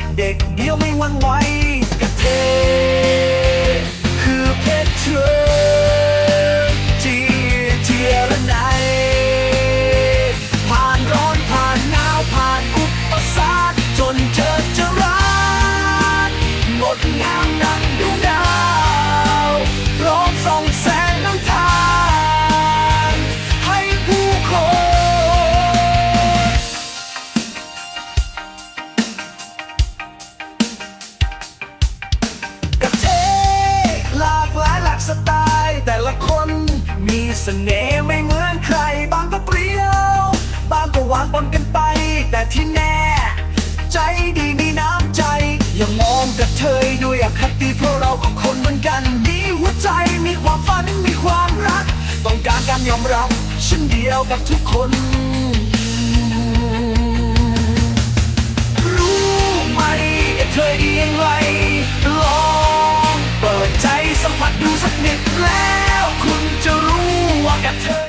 ยืนหยัดเด็กเดียวไม่หวันไหวกระเทคือเพชรเธอที่เทียระไนผ่านร้อนผ่านหนาวผ่านอุปสรรคจนเจอเจอรักงดงาม เสน่ห์ไม่เหมือนใคร บางก็เปรี้ยว บางก็หวานปนกันไป แต่ที่แน่ ใจดีมีน้ำใจ อย่ามองกับเธอด้วยอคติเพราะเราก็คนเหมือนกัน มีหัวใจมีความฝันมีความรัก ต้องการการยอมรับเช่นเดียวกับทุกคนรู้ไหมกับเธอดีอย่างไรลองเปิดใจสัมผัสดูสักนิดแล้วคุณ จ